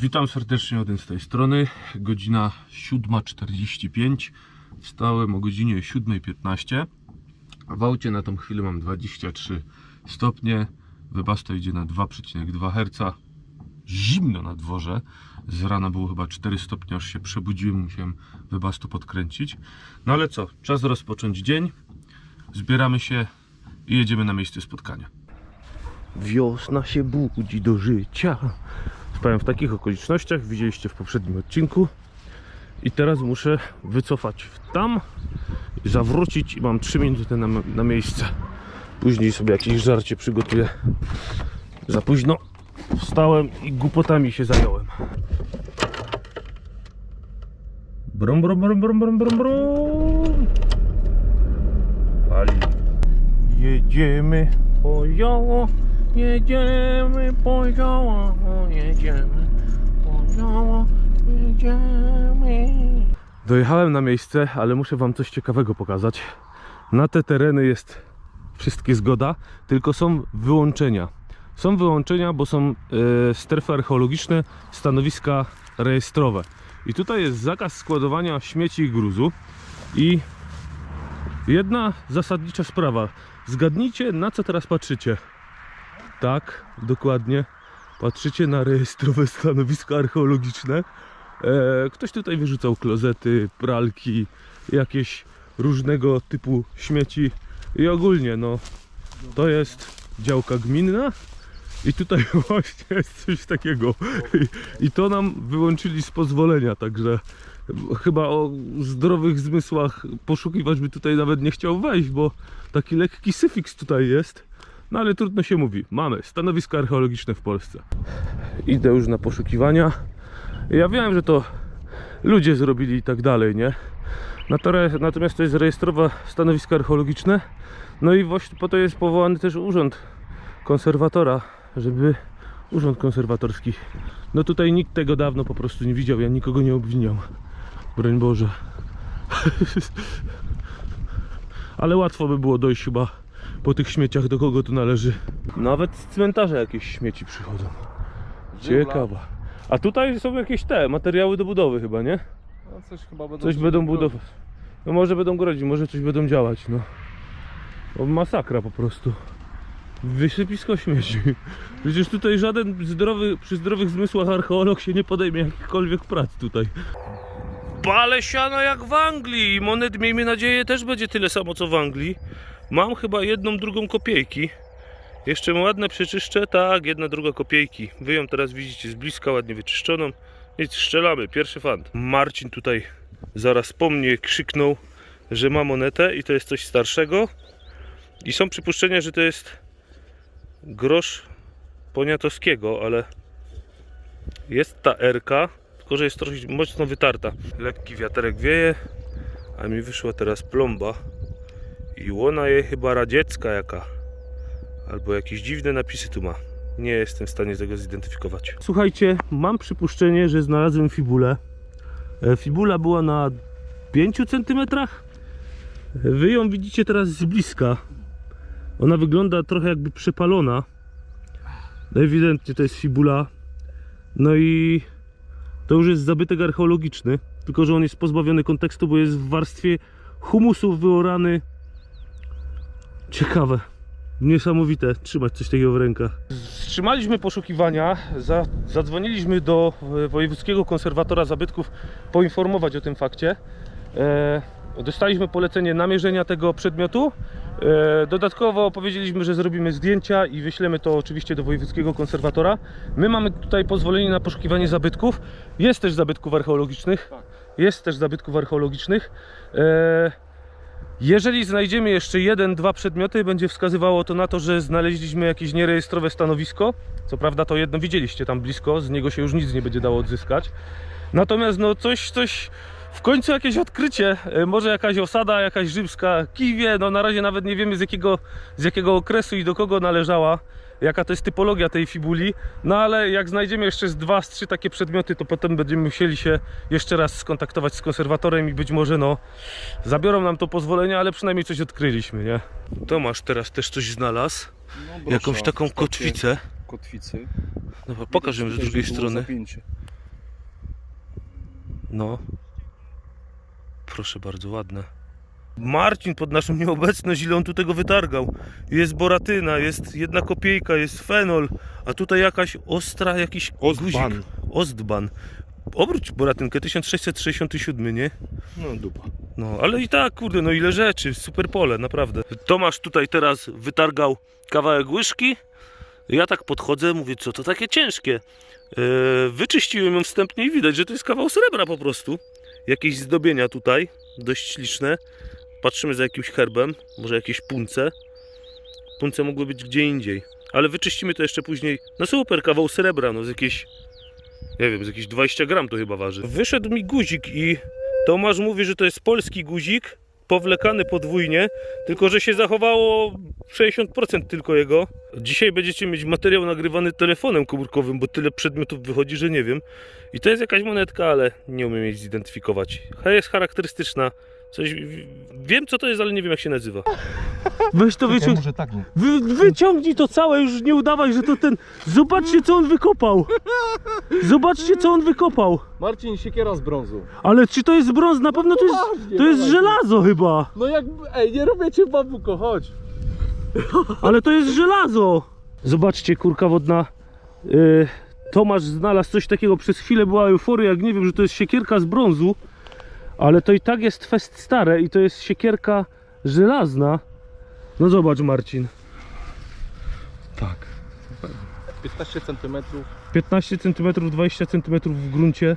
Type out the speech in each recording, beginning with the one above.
Witam serdecznie Odyn z tej strony. Godzina 7.45. Wstałem o godzinie 7.15. W aucie na tą chwilę mam 23 stopnie. Webasto idzie na 2,2 Hz. Zimno na dworze. Z rana było chyba 4 stopnie, aż się przebudziłem, musiałem Webasto podkręcić. No ale co, czas rozpocząć dzień. Zbieramy się i jedziemy na miejsce spotkania. Wiosna się budzi do życia. Spałem w takich okolicznościach, widzieliście w poprzednim odcinku. I teraz muszę wycofać w tam, zawrócić i mam 3 minuty na, na miejsce. Później sobie jakieś żarcie przygotuję. Za późno wstałem i głupotami się zająłem. Brum, brum, brum, brum, brum, brum, brum. Pali. Jedziemy po jedziemy po jedziemy po jedziemy. Dojechałem na miejsce, ale muszę wam coś ciekawego pokazać. Na te tereny jest wszystkie zgoda, tylko są wyłączenia. Są wyłączenia, bo są e, strefy archeologiczne, stanowiska rejestrowe. I tutaj jest zakaz składowania śmieci i gruzu. I Jedna zasadnicza sprawa. Zgadnijcie, na co teraz patrzycie. Tak, dokładnie. Patrzycie na rejestrowe stanowiska archeologiczne. E, ktoś tutaj wyrzucał klozety, pralki, jakieś różnego typu śmieci. I ogólnie, no, to jest działka gminna. I tutaj właśnie jest coś takiego. I, I to nam wyłączyli z pozwolenia, także chyba o zdrowych zmysłach poszukiwać by tutaj nawet nie chciał wejść, bo taki lekki syfiks tutaj jest. No ale trudno się mówi. Mamy stanowisko archeologiczne w Polsce. Idę już na poszukiwania. Ja wiem, że to ludzie zrobili i tak dalej, nie? Natomiast- to jest rejestrowe stanowisko archeologiczne. No i właśnie po to jest powołany też urząd konserwatora, żeby urząd konserwatorski. No tutaj nikt tego dawno po prostu nie widział, ja nikogo nie obwiniam. Broń Boże. Ale łatwo by było dojść chyba po tych śmieciach do kogo tu należy. Nawet z cmentarza jakieś śmieci przychodzą. Ciekawa. A tutaj są jakieś te materiały do budowy chyba, nie? No coś chyba będą Coś będą budować. No może będą grodzić, może coś będą działać, no. O, masakra po prostu. Wysypisko śmieci. Przecież tutaj żaden zdrowy, przy zdrowych zmysłach archeolog się nie podejmie jakichkolwiek prac tutaj. Bale siana jak w Anglii. Monet miejmy nadzieję też będzie tyle samo co w Anglii. Mam chyba jedną, drugą kopiejki. Jeszcze ładne przeczyszczę. Tak, jedna, druga kopiejki. Wy ją teraz widzicie z bliska, ładnie wyczyszczoną. Nic, strzelamy, pierwszy fant. Marcin tutaj zaraz po mnie krzyknął, że ma monetę i to jest coś starszego. I są przypuszczenia, że to jest grosz poniatowskiego, ale jest ta RK, tylko że jest trochę mocno wytarta. Lekki wiaterek wieje, a mi wyszła teraz plomba i łona jej chyba radziecka jaka. Albo jakieś dziwne napisy tu ma. Nie jestem w stanie tego zidentyfikować. Słuchajcie, mam przypuszczenie, że znalazłem fibulę. E, Fibula była na 5 cm. Wy ją widzicie teraz z bliska. Ona wygląda trochę jakby przepalona. No ewidentnie to jest fibula. No i to już jest zabytek archeologiczny. Tylko, że on jest pozbawiony kontekstu, bo jest w warstwie humusu wyorany. Ciekawe. Niesamowite trzymać coś takiego w rękach. Wstrzymaliśmy poszukiwania, za, zadzwoniliśmy do e, wojewódzkiego konserwatora zabytków poinformować o tym fakcie. E, dostaliśmy polecenie namierzenia tego przedmiotu. E, dodatkowo powiedzieliśmy, że zrobimy zdjęcia i wyślemy to oczywiście do wojewódzkiego konserwatora. My mamy tutaj pozwolenie na poszukiwanie zabytków. Jest też zabytków archeologicznych. Jest też zabytków archeologicznych. E, jeżeli znajdziemy jeszcze jeden, dwa przedmioty, będzie wskazywało to na to, że znaleźliśmy jakieś nierejestrowe stanowisko. Co prawda to jedno widzieliście tam blisko, z niego się już nic nie będzie dało odzyskać. Natomiast no coś, coś, w końcu jakieś odkrycie, e, może jakaś osada, jakaś rzymska, kiwie, no na razie nawet nie wiemy z jakiego, z jakiego okresu i do kogo należała, jaka to jest typologia tej fibuli, no ale jak znajdziemy jeszcze z dwa, z trzy takie przedmioty, to potem będziemy musieli się jeszcze raz skontaktować z konserwatorem i być może no zabiorą nam to pozwolenie, ale przynajmniej coś odkryliśmy, nie? Tomasz teraz też coś znalazł, No, jakąś taką kotwicę. Kotwicy. No pokaż ją z drugiej strony. Zapięcie. No. Proszę bardzo, ładne. Marcin pod naszą nieobecność, ile on tu tego wytargał. Jest boratyna, jest jedna kopiejka, jest fenol, a tutaj jakaś ostra, jakiś Ostban. guzik. Ostban. Obróć boratynkę, 1667, nie? No dupa. No, ale i tak, kurde, no ile rzeczy, super pole, naprawdę. Tomasz tutaj teraz wytargał kawałek łyżki. Ja tak podchodzę, mówię, co to takie ciężkie. Yy, wyczyściłem ją wstępnie i widać, że to jest kawał srebra po prostu. Jakieś zdobienia tutaj, dość śliczne. Patrzymy za jakimś herbem, może jakieś punce. Punce mogły być gdzie indziej. Ale wyczyścimy to jeszcze później. No super, kawał srebra, no z jakieś, nie wiem, z jakieś 20 gram to chyba waży. Wyszedł mi guzik i Tomasz mówi, że to jest polski guzik, powlekany podwójnie, tylko że się zachowało 60% tylko jego. Dzisiaj będziecie mieć materiał nagrywany telefonem komórkowym, bo tyle przedmiotów wychodzi, że nie wiem. I to jest jakaś monetka, ale nie umiem jej zidentyfikować. Jest charakterystyczna. Coś, wiem co to jest, ale nie wiem jak się nazywa. Weź to Ja może tak nie. Wy, wyciągnij to całe, już nie udawaj, że to ten... Zobaczcie co on wykopał. Zobaczcie co on wykopał. Marcin, siekiera z brązu. Ale czy to jest brąz? Na pewno to jest, to jest dawaj. żelazo chyba. No jak, ej, nie robię cię babuko, chodź. Ale to jest żelazo. Zobaczcie, kurka wodna. Yy, Tomasz znalazł coś takiego. Przez chwilę była euforia, jak nie wiem, że to jest siekierka z brązu. Ale to i tak jest fest stare i to jest siekierka żelazna. No zobacz Marcin. Tak. 15 cm. 15 cm, 20 cm w gruncie.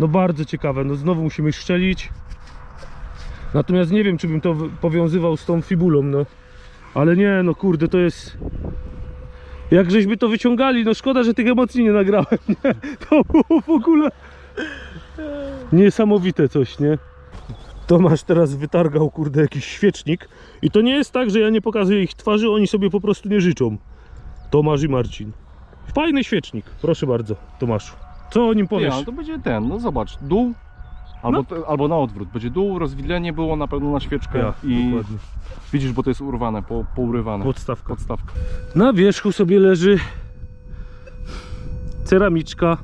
No bardzo ciekawe. No znowu musimy szczelić. Natomiast nie wiem, czy bym to powiązywał z tą fibulą, no. Ale nie, no kurde, to jest... Jak żeśmy to wyciągali, no szkoda, że tych emocji nie nagrałem, nie? To było w ogóle... Niesamowite coś, nie? Tomasz teraz wytargał, kurde, jakiś świecznik. I to nie jest tak, że ja nie pokazuję ich twarzy, oni sobie po prostu nie życzą. Tomasz i Marcin. Fajny świecznik, proszę bardzo, Tomaszu. Co o nim Nie, powiesz? ale to będzie ten, no zobacz, dół. Albo, No. te, albo na odwrót. Będzie dół, rozwidlenie było na pewno na świeczkę Ja, i dokładnie. widzisz, bo to jest urwane, po, pourywane. Podstawka. Podstawka. Na wierzchu sobie leży ceramiczka.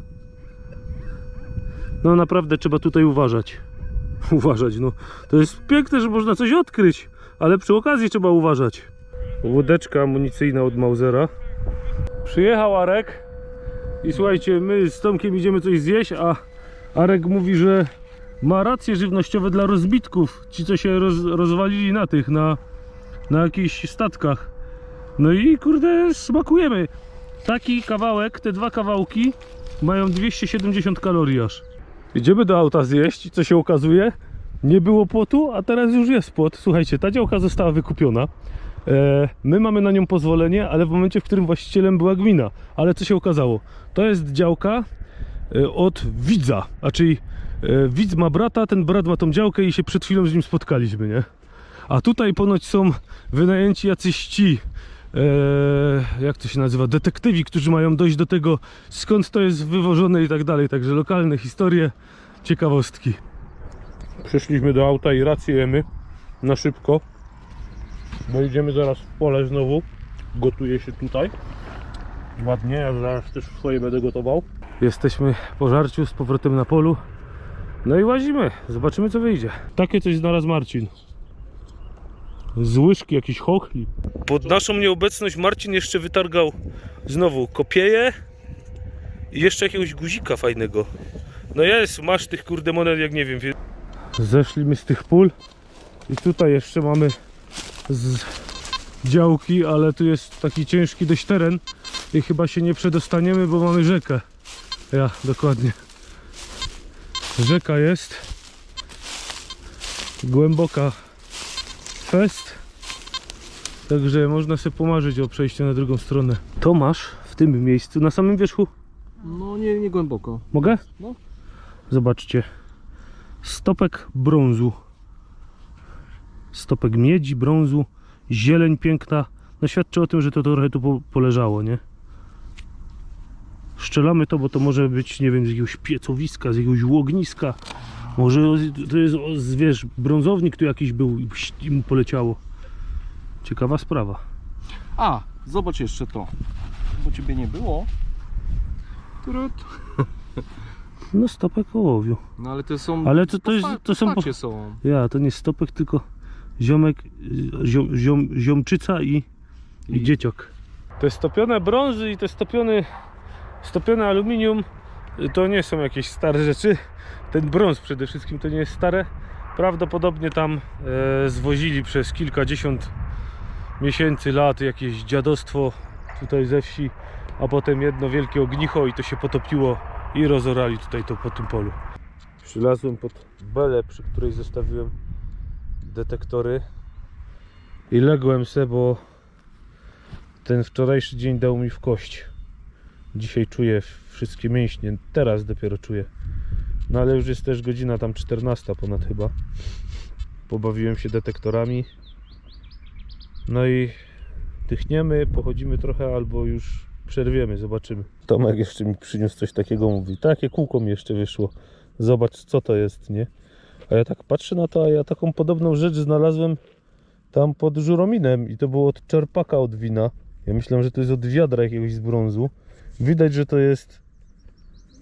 No naprawdę trzeba tutaj uważać. Uważać, no. To jest piękne, że można coś odkryć, ale przy okazji trzeba uważać. Łódeczka amunicyjna od Mausera. Przyjechał Arek i słuchajcie, my z Tomkiem idziemy coś zjeść, a Arek mówi, że ma racje żywnościowe dla rozbitków. Ci, co się roz, rozwalili na tych, na, na jakichś statkach. No i kurde, smakujemy. Taki kawałek, te dwa kawałki mają 270 kalorii aż. Idziemy do auta zjeść i co się okazuje? Nie było płotu, a teraz już jest płot. Słuchajcie, ta działka została wykupiona. E, my mamy na nią pozwolenie, ale w momencie, w którym właścicielem była gmina. Ale co się okazało? To jest działka e, od widza, a czyli e, widz ma brata, ten brat ma tą działkę i się przed chwilą z nim spotkaliśmy, nie? A tutaj ponoć są wynajęci jacyś ci, jak to się nazywa, detektywi, którzy mają dojść do tego, skąd to jest wywożone i tak dalej. Także lokalne historie, ciekawostki. Przyszliśmy do auta i racjujemy na szybko, bo idziemy zaraz w pole znowu. Gotuje się tutaj. Ładnie, ja zaraz też swoje będę gotował. Jesteśmy po żarciu z powrotem na polu. No i łazimy, zobaczymy co wyjdzie. Takie coś znalazł Marcin. Z łyżki jakiś chochli. Pod naszą nieobecność Marcin jeszcze wytargał znowu kopieję i jeszcze jakiegoś guzika fajnego. No jest, masz tych kurde monet jak nie wiem. wie- Zeszliśmy z tych pól i tutaj jeszcze mamy z działki, ale tu jest taki ciężki dość teren i chyba się nie przedostaniemy, bo mamy rzekę. Ja, dokładnie. Rzeka jest głęboka fest. Także można sobie pomarzyć o przejściu na drugą stronę. Tomasz w tym miejscu, na samym wierzchu, No nie, nie głęboko. mogę? No. Zobaczcie. Stopek brązu. Stopek miedzi, brązu, zieleń piękna. No świadczy o tym, że to trochę tu po, poleżało, nie? Szczelamy to, bo to może być, nie wiem, z jakiegoś piecowiska, z jakiegoś łogniska. Może to jest, wiesz, brązownik tu jakiś był i mu poleciało. Ciekawa sprawa. A, zobacz jeszcze to. Bo ciebie nie było. Turut. No stopek ołowiu. No ale to są... Ale to- to jest- to są po- są. Ja, to nie stopek, tylko ziomek, ziom, ziom, ziomczyca i, i I- dzieciok. Te stopione brązy i te stopione, stopione aluminium to nie są jakieś stare rzeczy. Ten brąz przede wszystkim to nie jest stare. Prawdopodobnie tam e, zwozili przez kilkadziesiąt miesięcy, lat jakieś dziadostwo tutaj ze wsi, a potem jedno wielkie ognicho i to się potopiło i rozorali tutaj to po tym polu. Przylazłem pod belę, przy której zostawiłem detektory i ległem se, bo ten wczorajszy dzień dał mi w kość. Dzisiaj czuję wszystkie mięśnie, teraz dopiero czuję. No ale już jest też godzina tam 14 ponad chyba. Pobawiłem się detektorami. No i dychniemy, pochodzimy trochę albo już przerwiemy, zobaczymy. Tomek jeszcze mi przyniósł coś takiego, mówi, takie kółko mi jeszcze wyszło. Zobacz co to jest, nie? A ja tak patrzę na to, a ja taką podobną rzecz znalazłem tam pod żurominem i to było od czerpaka od wina. Ja myślałem, że to jest od wiadra jakiegoś z brązu. Widać, że to jest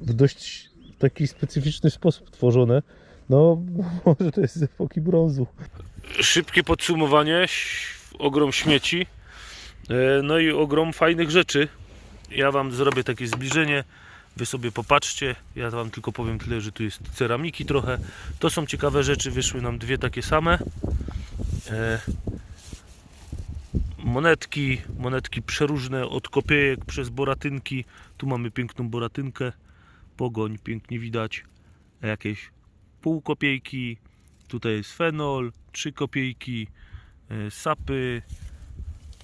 w dość taki specyficzny sposób tworzone. No, może to jest z epoki brązu. Szybkie podsumowanie. Ogrom śmieci. e, No i ogrom fajnych rzeczy. Ja Wam zrobię takie zbliżenie. Wy sobie popatrzcie. Ja Wam tylko powiem tyle, że tu jest ceramiki trochę. To są ciekawe rzeczy. Wyszły nam dwie takie same. Monetki, monetki przeróżne od kopiejek przez boratynki. Tu mamy piękną boratynkę. Pogoń, pięknie widać. Jakieś pół kopiejki. Tutaj jest fenol, trzy kopiejki, e, sapy.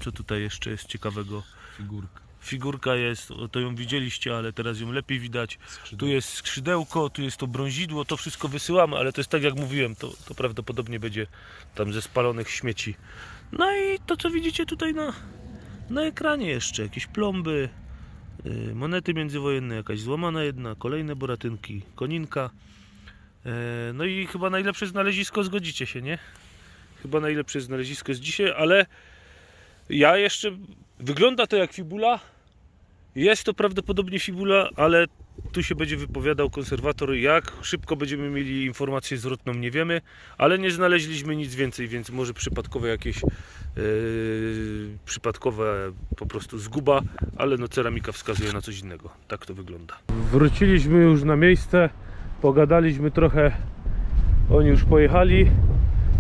Co tutaj jeszcze jest ciekawego? Figurka. Figurka jest, to ją widzieliście, ale teraz ją lepiej widać. Tu jest skrzydełko, tu jest to brązidło, to wszystko wysyłamy, ale to jest tak jak mówiłem, to, to prawdopodobnie będzie tam ze spalonych śmieci. No i to co widzicie tutaj na, na ekranie jeszcze, jakieś plomby, yy, monety międzywojenne, jakaś złamana jedna, kolejne boratynki, koninka. Yy, no i chyba najlepsze znalezisko, zgodzicie się, nie? Chyba najlepsze znalezisko jest dzisiaj, ale ja jeszcze, wygląda to jak fibula, jest to prawdopodobnie fibula, ale tu się będzie wypowiadał konserwator. Jak szybko będziemy mieli informację zwrotną, nie wiemy, ale nie znaleźliśmy nic więcej, więc może przypadkowe jakieś yy, przypadkowe po prostu zguba, ale no ceramika wskazuje na coś innego. Tak to wygląda. Wróciliśmy już na miejsce, pogadaliśmy trochę. Oni już pojechali.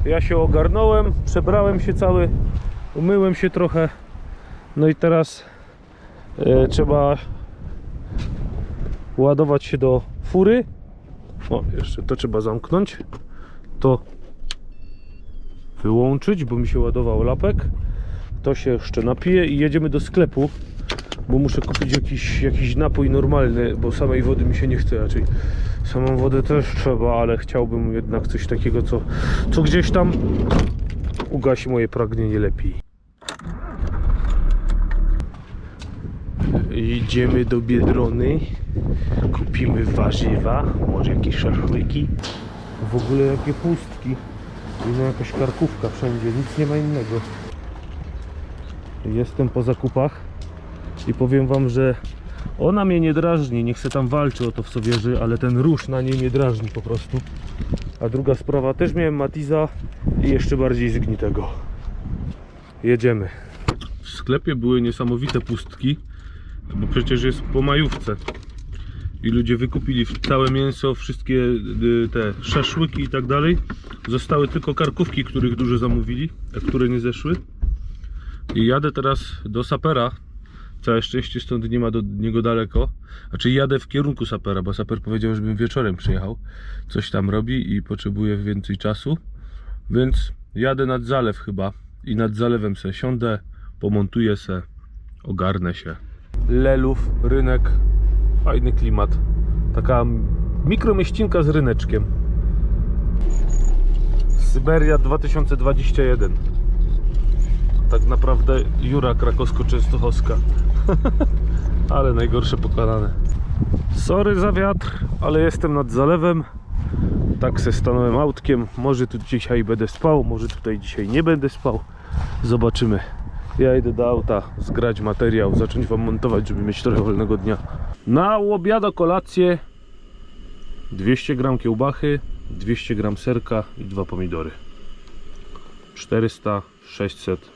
Ja się ogarnąłem, przebrałem się cały, umyłem się trochę. No i teraz e, trzeba ładować się do fury. O, jeszcze to trzeba zamknąć. To wyłączyć, bo mi się ładował lapek. To się jeszcze napije i jedziemy do sklepu, bo muszę kupić jakiś, jakiś napój normalny, bo samej wody mi się nie chce raczej. Samą wodę też trzeba, ale chciałbym jednak coś takiego, co, co gdzieś tam ugasi moje pragnienie lepiej. Idziemy do Biedrony, kupimy warzywa, może jakieś szaszłyki. W ogóle jakie pustki. I no jakaś karkówka wszędzie, nic nie ma innego. Jestem po zakupach i powiem wam, że ona mnie nie drażni, nie chcę tam walczy o to w co wierzy, ale ten róż na niej mnie drażni po prostu. A druga sprawa, też miałem Matiza i jeszcze bardziej zgnitego. Jedziemy. W sklepie były niesamowite pustki, bo przecież jest po majówce. I ludzie wykupili całe mięso, wszystkie y, te szaszłyki i tak dalej. Zostały tylko karkówki, których dużo zamówili, a które nie zeszły. I jadę teraz do sapera. Całe szczęście stąd nie ma do niego daleko. Znaczy jadę w kierunku sapera, bo saper powiedział, żebym wieczorem przyjechał. Coś tam robi i potrzebuje więcej czasu. Więc jadę nad zalew chyba. I nad zalewem se siądę, pomontuję se, ogarnę się. Lelów, rynek, fajny klimat. Taka mikromieścinka z ryneczkiem. Syberia 2021. Tak naprawdę Jura krakowsko-częstochowska. ale najgorsze pokonane. Sorry za wiatr, ale jestem nad zalewem. Tak se stanąłem autkiem. Może tu dzisiaj będę spał, może tutaj dzisiaj nie będę spał. Zobaczymy. Ja idę do auta zgrać materiał, zacząć wam montować, żeby mieć trochę wolnego dnia. Na obiad, kolację 200 gram kiełbachy, 200 gram serka i dwa pomidory. 400, 600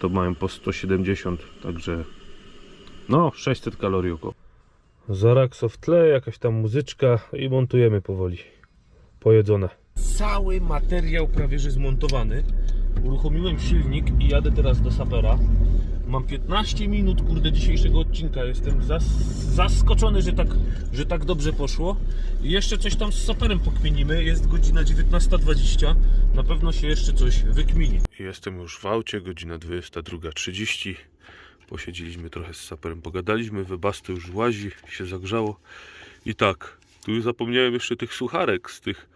to mają po 170, także no 600 kalorii około. Zarakso w tle, jakaś tam muzyczka i montujemy powoli. Pojedzone. Cały materiał prawie że zmontowany. Uruchomiłem silnik i jadę teraz do sapera. Mam 15 minut, kurde, dzisiejszego odcinka. Jestem zas zaskoczony, że tak, że tak dobrze poszło. I jeszcze coś tam z saperem pokminimy. Jest godzina 19.20. Na pewno się jeszcze coś wykmini. Jestem już w aucie, godzina 22.30. Posiedzieliśmy trochę z saperem, pogadaliśmy. Webasto już łazi, się zagrzało. I tak, tu zapomniałem jeszcze tych sucharek z tych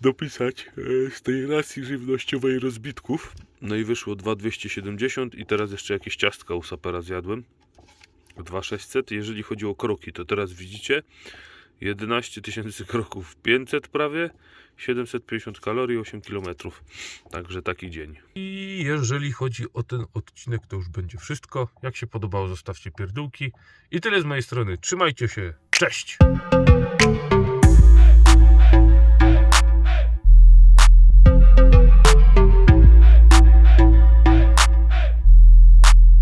dopisać e, z tej racji żywnościowej rozbitków. No i wyszło 2270 i teraz jeszcze jakieś ciastka u sapera zjadłem. 2600. Jeżeli chodzi o kroki, to teraz widzicie 11 tysięcy kroków, 500 prawie, 750 kalorii, 8 km. Także taki dzień. I jeżeli chodzi o ten odcinek, to już będzie wszystko. Jak się podobało, zostawcie pierdółki. I tyle z mojej strony. Trzymajcie się. Cześć!